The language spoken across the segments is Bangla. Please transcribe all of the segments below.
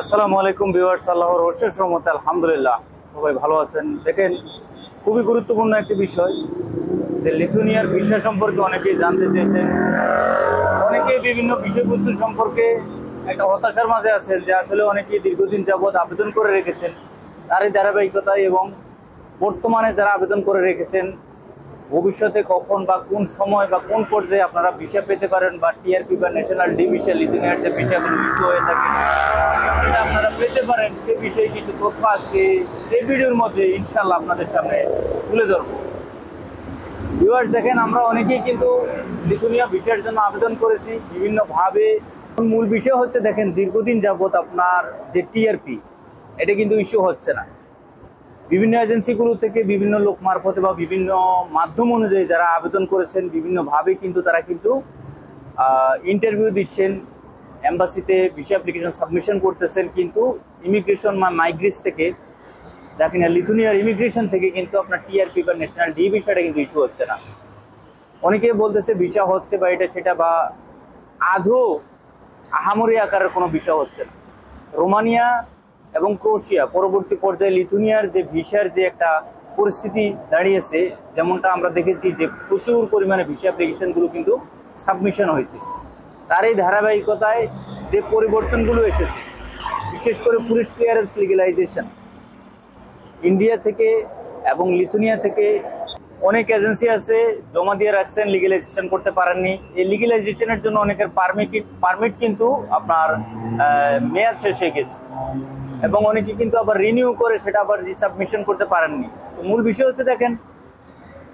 আসসালামু আলাইকুম ভিউয়ার্স, আল্লাহর অশেষ রহমতে আলহামদুলিল্লাহ, সবাই ভালো আছেন। দেখেন, খুবই গুরুত্বপূর্ণ একটি বিষয়, যে লিথুনিয়ার বিষয় সম্পর্কে অনেকেই জানতে চেয়েছেন। অনেকেই বিভিন্ন বিষয়বস্তু সম্পর্কে একটা হতাশার মাঝে আছেন, যে আসলে অনেকেই দীর্ঘদিন যাবৎ আবেদন করে রেখেছেন। তারই ধারাবাহিকতায় এবং বর্তমানে যারা আবেদন করে রেখেছেন ভবিষ্যতে কখন বা কোন সময় বা কোন পর্যায়ে আপনারা ভিসা পেতে পারেন বা টিআরপি বা ন্যাশনাল ডি ভিসা লিথুনিয়ার যে ভিসাগুলো ইস্যু হয়ে থাকে, সেটা আপনারা পেতে পারেন। সে বিষয়ে কিছু তথ্য আজকে এই ভিডিওর মধ্যে ইনশাল্লাহ আপনাদের সামনে তুলে ধরবো। ভিউয়ার্স দেখেন, আমরা অনেকেই কিন্তু লিথুনিয়া ভিসার জন্য আবেদন করেছি, বিভিন্নভাবে। মূল বিষয় হচ্ছে দেখেন, দীর্ঘদিন যাবত আপনার যে টিআরপি, এটা কিন্তু ইস্যু হচ্ছে না। বিভিন্ন এজেন্সিগুলো থেকে বিভিন্ন লোক মারফতে বা বিভিন্ন মাধ্যম অনুযায়ী যারা আবেদন করেছেন, বিভিন্নভাবে কিন্তু তারা কিন্তু ইন্টারভিউ দিচ্ছেন এম্বাসিতে ভিসা অ্যাপ্লিকেশন সাবমিশন করতেছেন, কিন্তু ইমিগ্রেশন বা মাইগ্রেস থেকে যা কিনা লিথুনিয়ার ইমিগ্রেশন থেকে কিন্তু আপনার টিআরপি বা ন্যাশনাল ডি ভিসাটা কিন্তু ইস্যু হচ্ছে না। অনেকে বলতেছে ভিসা হচ্ছে বা এটা সেটা বা আধো আহামরি আকারের কোনো বিষয় হচ্ছে না। রোমানিয়া এবং ক্রোশিয়া, পরবর্তী পর্যায়ে লিথুনিয়ার যে ভিসার যে একটা পরিস্থিতি দাঁড়িয়েছে, যেমনটা আমরা দেখেছি যে প্রচুর পরিমাণে ভিসা অ্যাপ্লিকেশনগুলো কিন্তু সাবমিশন হয়েছে। তার এই ধারাবাহিকতায় যে পরিবর্তনগুলো এসেছে, বিশেষ করে পুলিশ ক্লিয়ারেন্স লিগেলাইজেশন ইন্ডিয়া থেকে এবং লিথুনিয়া থেকে অনেক এজেন্সি আছে জমা দিয়ে রাখছেন লিগেলাইজেশন করতে পারেননি। এই লিগেলাইজেশনের জন্য অনেকের পারমিট পারমিট কিন্তু আপনার মেয়াদ শেষ হয়ে গেছে। এবং অনেকে কিন্তু আবার রিনিউ করে সেটা আবার রিসাবমিশন করতে পারেননি। মূল বিষয় হচ্ছে দেখেন,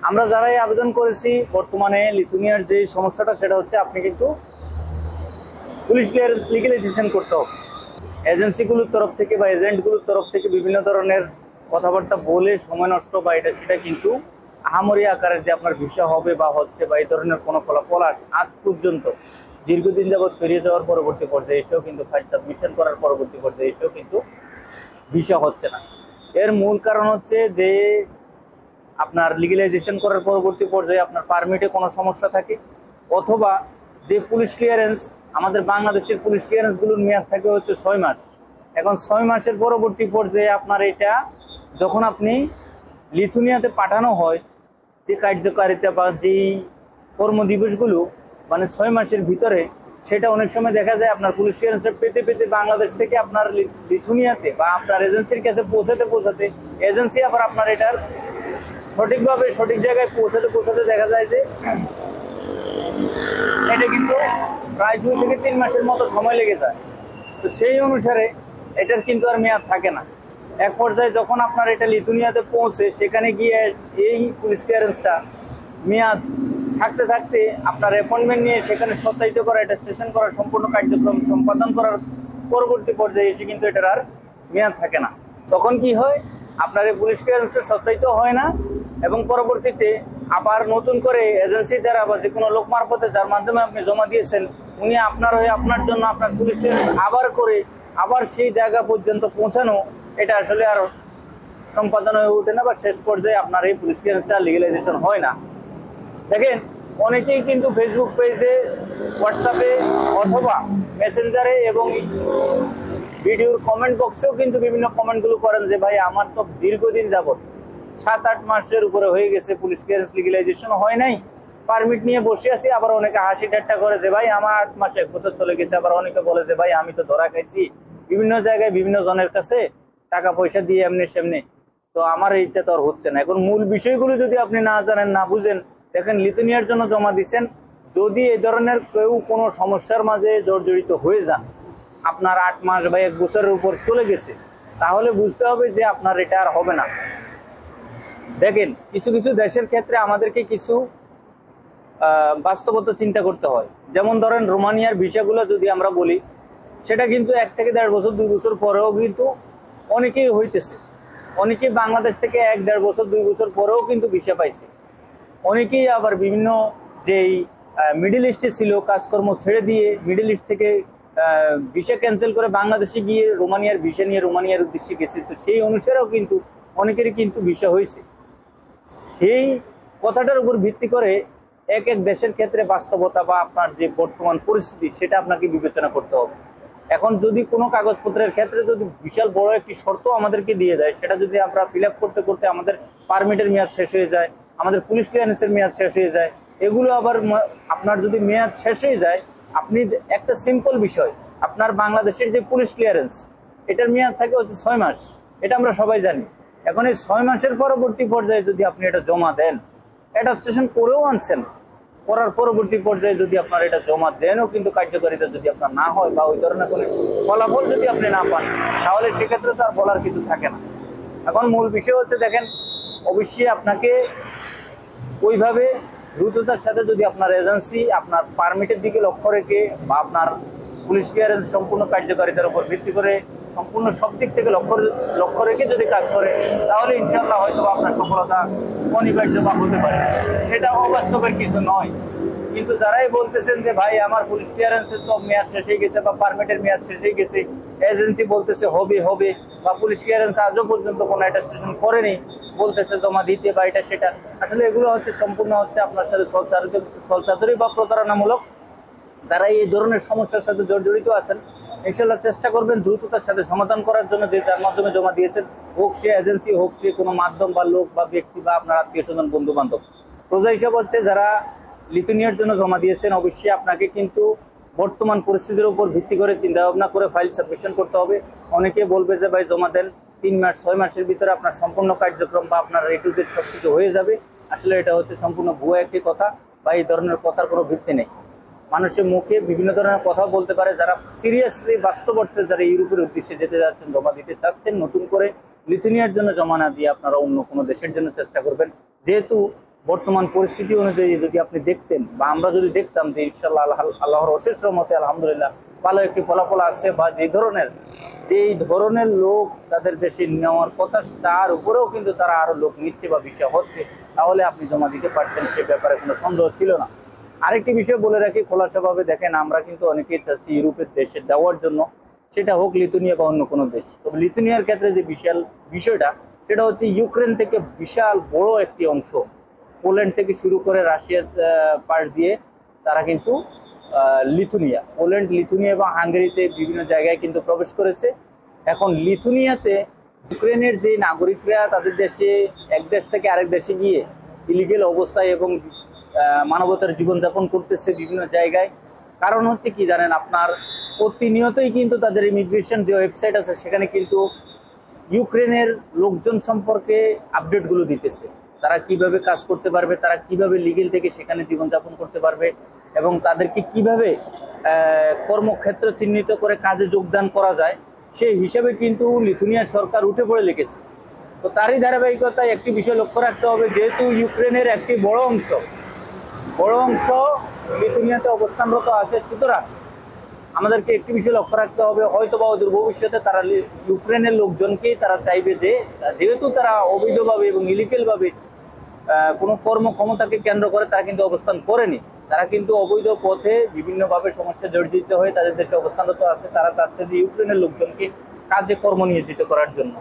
আমরা যারাই আবেদন করেছি, বর্তমানে লিথুনিয়ার যে সমস্যাটা সেটা হচ্ছে আপনি কিন্তু পুলিশ ক্লিয়ারেন্স লিগেলাইজেশন করতে হবে। এজেন্সিগুলোর তরফ থেকে বা এজেন্টগুলোর তরফ থেকে বিভিন্ন ধরনের কথাবার্তা বলে সময় নষ্ট বা এটা সেটা কিন্তু আহামরি আকারের যে আপনার ভিসা হবে বা হচ্ছে বা এই ধরনের কোনো ফলাফল আজ পর্যন্ত দীর্ঘদিন যাবৎ পেরিয়ে যাওয়ার পরবর্তী পর্যায়ে এসেও কিন্তু ফাইল সাবমিশন করার পরবর্তী পর্যায়ে এসেও কিন্তু ভিসা হচ্ছে না। এর মূল কারণ হচ্ছে যে, আপনার লিগেলাইজেশন করার পরবর্তী পর্যায়ে আপনার পারমিটে কোনো সমস্যা থাকে, অথবা যে পুলিশ ক্লিয়ারেন্স আমাদের বাংলাদেশের পুলিশ ক্লিয়ারেন্সগুলোর মেয়াদ থাকে হচ্ছে ছয় মাস। এখন ছয় মাসের পরবর্তী পর্যায়ে আপনার এটা, যখন আপনি লিথুনিয়াতে পাঠানো হয়, যে কার্যকারিতা বা যেই কর্মদিবসগুলো মানে ছয় মাসের ভিতরে সেটা অনেক সময় দেখা যায় আপনার পুলিশ ক্লিয়ারেন্স পেতে পেতে বাংলাদেশ থেকে আপনার লিথুনিয়াতে বা আপনার এজেন্সির কাছে পৌঁছাতে পৌঁছাতে এজেন্সি আবার আপনার এটার সঠিকভাবে, সঠিক জায়গায় পৌঁছাতে পৌঁছাতে দেখা যায় যে এটা কিন্তু প্রায় দুই থেকে তিন মাসের মতো সময় লেগে যায়। তো সেই অনুসারে এটার কিন্তু আর মেয়াদ থাকে না। এক পর্যায়ে যখন আপনার এটা লিথুনিয়াতে পৌঁছে, সেখানে গিয়ে এই পুলিশ ক্লিয়ারেন্সটা মেয়াদ থাকতে থাকতে আপনার অ্যাপয়েন্টমেন্ট নিয়ে সেখানে সত্যায়িত করা, এটা স্টেশন করার সম্পূর্ণ কার্যক্রম সম্পাদন করার পরবর্তী পর্যায়ে এসে কিন্তু এটার আর মেয়াদ থাকে না। তখন কি হয়? আপনার এই পুলিশ ক্লিয়ারেন্সটা সত্যায়িত হয় না এবং পরবর্তীতে আবার নতুন করে এজেন্সি দ্বারা বা যে কোনো লোক মারফতে যার মাধ্যমে আপনি জমা দিয়েছেন, উনি আপনার হয়ে আপনার জন্য আপনার পুলিশ ক্লিয়ারেন্স আবার করে আবার সেই জায়গা পর্যন্ত পৌঁছানো, এটা আসলে আর সম্পাদন হয়ে ওঠে না বা শেষ পর্যায়ে আপনার এই পুলিশ ক্লিয়ারেন্সটা লিগেলাইজেশন হয় না। দেখেন অনেকেই কিন্তু ফেসবুক পেজে হোয়াটসঅ্যাপে অথবা মেসেঞ্জারে এবং ভিডিওর কমেন্ট বক্সেও কিন্তু বিভিন্ন কমেন্টগুলো করেন যে, ভাই, আমার তো দীর্ঘদিন যাবত সাত আট মাসের উপরে হয়ে গেছে পুলিশ ক্লিয়ারেন্স লিগেলাইজেশন হয় নাই? পারমিট নিয়ে বসে আছি। আবার অনেকে হাসি ঠাট্টা করে যে, ভাই, আমার আট মাসে এক বছর চলে গেছে। আবার অনেকে বলে যে, ভাই, আমি তো ধরা খাইছি। বিভিন্ন জায়গায় বিভিন্ন জনের কাছে টাকা পয়সা দিয়ে এমনি সেমনি। তো আমার এইটা তো আর হচ্ছে না। এখন মূল বিষয়গুলো যদি আপনি না জানেন, না বুঝেন দেখেন, লিথুনিয়ার জন্য জমা দিচ্ছেন। যদি এই ধরনের কেউ কোনো সমস্যার মাঝে জর্জরিত হয়ে যান, আপনার আট মাস বা এক বছরের উপর চলে গেছে, তাহলে বুঝতে হবে যে আপনার এটা আর হবে না। দেখেন, কিছু কিছু দেশের ক্ষেত্রে আমাদেরকে কিছু বাস্তবতা চিন্তা করতে হয়। যেমন ধরেন, রোমানিয়ার ভিসাগুলো যদি আমরা বলি, সেটা কিন্তু এক থেকে দেড় বছর, দুই বছর পরেও কিন্তু অনেকেই হইতেছে। অনেকেই বাংলাদেশ থেকে এক দেড় বছর, দুই বছর পরেও কিন্তু ভিসা পাইছে। অনেকেই আবার বিভিন্ন যেই মিডিল ইস্টে ছিল, কাজকর্ম ছেড়ে দিয়ে মিডিল ইস্ট থেকে ভিসা ক্যান্সেল করে বাংলাদেশে গিয়ে রোমানিয়ার ভিসা নিয়ে রোমানিয়ার উদ্দেশ্যে গেছে। তো সেই অনুসারেও কিন্তু অনেকেরই কিন্তু ভিসা হয়েছে। সেই কথাটার উপর ভিত্তি করে এক এক দেশের ক্ষেত্রে বাস্তবতা বা আপনার যে বর্তমান পরিস্থিতি, সেটা আপনাকে বিবেচনা করতে হবে। এখন যদি কোনো কাগজপত্রের ক্ষেত্রে যদি বিশাল বড় একটি শর্ত আমাদেরকে দিয়ে দেয়, সেটা যদি আমরা ফিল করতে করতে আমাদের পারমিটের মেয়াদ শেষ হয়ে যায় আমাদের পুলিশ ক্লিয়ারেন্সের মেয়াদ শেষ হয়ে যায়। এগুলো আবার আপনার যদি মেয়াদ শেষ হয়ে যায়, আপনি একটা সিম্পল বিষয়, আপনার বাংলাদেশের যে পুলিশ ক্লিয়ারেন্স এটার মেয়াদ থাকে হচ্ছে ছয় মাস। এটা আমরা সবাই জানি। এখন এই ছয় মাসের পরবর্তী পর্যায়ে যদি আপনি এটা জমা দেন, এটা স্টেশন করেও আনছেন। করার পরবর্তী পর্যায়ে যদি আপনার এটা জমা দেনও কিন্তু কার্যকারিতা যদি আপনার না হয় বা ওই ধরনের কোনো ফলাফল যদি আপনি না পান, তাহলে সেক্ষেত্রে তো আর বলার কিছু থাকে না। এখন মূল বিষয় হচ্ছে দেখেন, অবশ্যই আপনাকে ওইভাবে দ্রুততার সাথে যদি আপনার এজেন্সি আপনার পারমিটের দিকে লক্ষ্য রেখে বা আপনার পুলিশ ক্লিয়ারেন্স সম্পূর্ণ কার্যকারিতার উপর ভিত্তি করে সম্পূর্ণ সব দিক থেকে লক্ষ্য লক্ষ্য রেখে যদি কাজ করে, তাহলে ইনশাল্লাহ হয়তো আপনার সফলতা অনিবার্য বা হতে পারে। এটা অবাস্তবের কিছু নয়। কিন্তু যারাই বলতেছেন যে, ভাই, আমার পুলিশ ক্লিয়ারেন্সের তো মেয়াদ শেষ হয়ে গেছে বা পারমিটের মেয়াদ শেষ হয়ে গেছে এজেন্সি বলতেছে হবে হবে, বা পুলিশ ক্লিয়ারেন্স আজও পর্যন্ত কোনো অ্যাটাস্টেশন করেনি বলতেছে জমা দিতে বা এটা সেটা। আসলে এগুলো হচ্ছে সম্পূর্ণ হচ্ছে আপনার সাথে সলচারিত বা প্রতারণামূলক। যারা এই ধরনের সমস্যার সাথে জর্জরিত আছেন ইনশাল্লাহ চেষ্টা করবেন দ্রুততার সাথে সমাধান করার জন্য যে যার মাধ্যমে জমা দিয়েছেন, হোক সে এজেন্সি, হোক সে কোনো মাধ্যম বা লোক বা ব্যক্তি বা আপনার আত্মীয় স্বজন বন্ধু বান্ধব সোজা হিসাব হচ্ছে যারা লিথুনিয়ার জন্য জমা দিয়েছেন, অবশ্যই আপনাকে কিন্তু বর্তমান পরিস্থিতির উপর ভিত্তি করে চিন্তা ভাবনা করে ফাইল সাবমিশন করতে হবে। অনেকে বলবে যে, ভাই, জমা দেন। তিন মাস, ছয় মাসের ভিতরে আপনার সম্পূর্ণ কার্যক্রম বা আপনার রেটু জেড সব কিছু হয়ে যাবে। আসলে এটা হচ্ছে সম্পূর্ণ ভুয়া একটি কথা বা এই ধরনের কথার কোনো ভিত্তি নেই। মানুষের মুখে বিভিন্ন ধরনের কথা বলতে পারে, যারা সিরিয়াসলি বাস্তব অর্থে যারা ইউরোপের উদ্দেশ্যে যেতে যাচ্ছেন, জমা দিতে চাচ্ছেন, নতুন করে লিথুনিয়ার জন্য জমা না দিয়ে আপনারা অন্য কোনো দেশের জন্য চেষ্টা করবেন। যেহেতু বর্তমান পরিস্থিতি অনুযায়ী যদি আপনি দেখতেন বা আমরা যদি দেখতাম যে ইনশাল্লাহ আল্লাহ আল্লাহর অশেষ রহমতে আলহামদুলিল্লাহ ভালো একটি ফলাফল আছে বা যে ধরনের, যেই ধরনের লোক তাদের দেশে নেওয়ার কথা, তার উপরেও কিন্তু তারা আরও লোক নিচ্ছে বা বিষয় হচ্ছে, তাহলে আপনি জমা দিতে পারতেন, সে ব্যাপারে কোনো সন্দেহ ছিল না। আরেকটি বিষয় বলে রাখি, খোলাসাভাবে দেখেন, আমরা কিন্তু অনেকেই চাচ্ছি ইউরোপের দেশে যাওয়ার জন্য, সেটা হোক লিথুনিয়া বা অন্য কোনো দেশ। তবে লিথুনিয়ার ক্ষেত্রে যে বিশাল বিষয়টা, সেটা হচ্ছে ইউক্রেন থেকে বিশাল বড় একটি অংশ। পোল্যান্ড থেকে শুরু করে রাশিয়ার পাশ দিয়ে তারা কিন্তু লিথুনিয়া, পোল্যান্ড, লিথুনিয়া এবং হাঙ্গেরিতে বিভিন্ন জায়গায় কিন্তু প্রবেশ করেছে। এখন লিথুনিয়াতে ইউক্রেনের যে নাগরিকরা তাদের দেশে, এক দেশ থেকে আরেক দেশে গিয়ে ইলিগেল অবস্থায় এবং মানবতার জীবনযাপন করতেছে বিভিন্ন জায়গায়। কারণ হচ্ছে কি জানেন আপনার, প্রতিনিয়তই কিন্তু তাদের ইমিগ্রেশন যে ওয়েবসাইট আছে সেখানে কিন্তু ইউক্রেনের লোকজন সম্পর্কে আপডেটগুলো দিতেছে। তারা কীভাবে কাজ করতে পারবে, তারা কীভাবে লিগেল থেকে সেখানে জীবনযাপন করতে পারবে এবং তাদেরকে কীভাবে কর্মক্ষেত্র চিহ্নিত করে কাজে যোগদান করা যায়, সেই হিসাবে কিন্তু লিথুনিয়ার সরকার উঠে পড়ে লিখেছে। তো তারই ধারাবাহিকতায় একটি বিষয় লক্ষ্য রাখতে হবে, যেহেতু ইউক্রেনের একটি বড় অংশ বড় অংশ লিথুনিয়াতে অবস্থানরত আছে, সুতরাং আমাদেরকে একটি বিষয় লক্ষ্য রাখতে হবে হয়তো বা ওদের ভবিষ্যতে তারা ইউক্রেনের লোকজনকেই তারা চাইবে যে, যেহেতু তারা অবৈধভাবে এবং ইলিগেলভাবে কোনো কর্মক্ষমতাকে কেন্দ্র করে তারা কিন্তু অবস্থান করেনি। তারা কিন্তু অবৈধ পথে বিভিন্নভাবে সমস্যা জর্জিত হয়ে তাদের দেশে অবস্থানরত আছে। তারা চাচ্ছে যে ইউক্রেনের লোকজনকে কাজে কর্ম নিয়োজিত করার জন্য।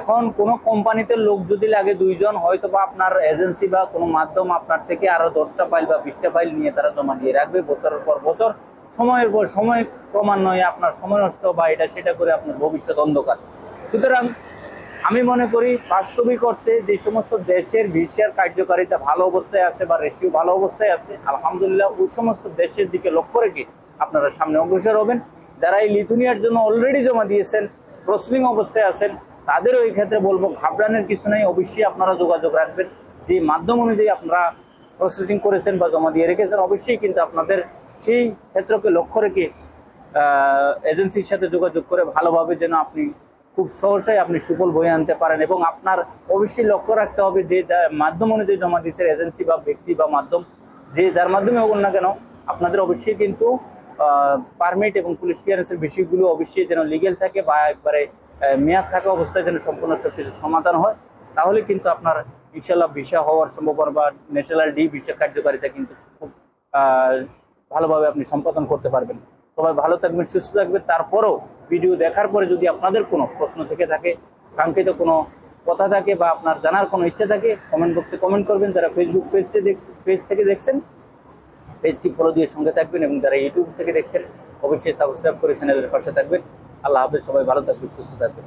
এখন কোনো কোম্পানিতে লোক যদি লাগে দুইজন হয়তো বা আপনার এজেন্সি বা কোনো মাধ্যম আপনার থেকে আরও দশটা ফাইল বা বিশটা ফাইল নিয়ে তারা জমা দিয়ে রাখবে। বছরের পর বছর, সময়ের পর সময় ক্রমান্বয়ে আপনার সময় নষ্ট বা এটা সেটা করে আপনার ভবিষ্যৎ অন্ধকার। সুতরাং আমি মনে করি বাস্তবিক অর্থে যে সমস্ত দেশের ভিসার কার্যকারিতা ভালো অবস্থায় আছে বা রেশিও ভালো অবস্থায় আছে, আলহামদুলিল্লাহ ওই সমস্ত দেশের দিকে লক্ষ্য রেখে আপনারা সামনে অগ্রসর হবেন। যারা এই লিথুনিয়ার জন্য অলরেডি জমা দিয়েছেন প্রসেসিং অবস্থায় আছেন, তাদেরও এই ক্ষেত্রে বলব ঘাবড়ানোর কিছু নেই। অবশ্যই আপনারা যোগাযোগ রাখবেন। যে মাধ্যম অনুযায়ী আপনারা প্রসেসিং করেছেন বা জমা দিয়ে রেখেছেন, অবশ্যই কিন্তু আপনাদের সেই ক্ষেত্রকে লক্ষ্য রেখে এজেন্সির সাথে যোগাযোগ করে ভালোভাবে যেন আপনি খুব সহজেই আপনি সুফল বয়ে আনতে পারেন এবং আপনার অবশ্যই লক্ষ্য রাখতে হবে যে মাধ্যম অনুযায়ী জমা দিয়েছে এজেন্সি বা ব্যক্তি বা মাধ্যম, যে যার মাধ্যমে হোক না কেন, আপনাদের অবশ্যই কিন্তু পারমিট এবং পুলিশ ক্লিয়ারেন্সের বিষয়গুলো অবশ্যই যেন লিগেল থাকে বা একবারে মেয়াদ থাকা অবস্থায় যেন সম্পূর্ণ সব কিছু সমাধান হয়, তাহলে কিন্তু আপনার ইনশাল্লাহ ভিসা হওয়ার সম্ভাবনা বা ন্যাশনাল ডি ভিসা কার্যকারিতা কিন্তু খুব ভালোভাবে আপনি সম্পাদন করতে পারবেন। সবাই ভালো থাকবেন, সুস্থ থাকবেন, তারপরও ভিডিও দেখার পরে যদি আপনাদের কোনো প্রশ্ন থেকে থাকে, কাঙ্ক্ষিত কোনো কথা থাকে বা আপনার জানার কোনো ইচ্ছা থাকে কমেন্ট বক্সে কমেন্ট করবেন। যারা ফেসবুক পেজটি পেজ থেকে দেখছেন পেজটি ফলো দিয়ে সঙ্গে থাকবেন এবং যারা ইউটিউব থেকে দেখছেন, অবশ্যই সাবস্ক্রাইব করে চ্যানেলের পাশে থাকবেন। আল্লাহ হাফেজ, সবাই ভালো থাকবেন, সুস্থ থাকবেন।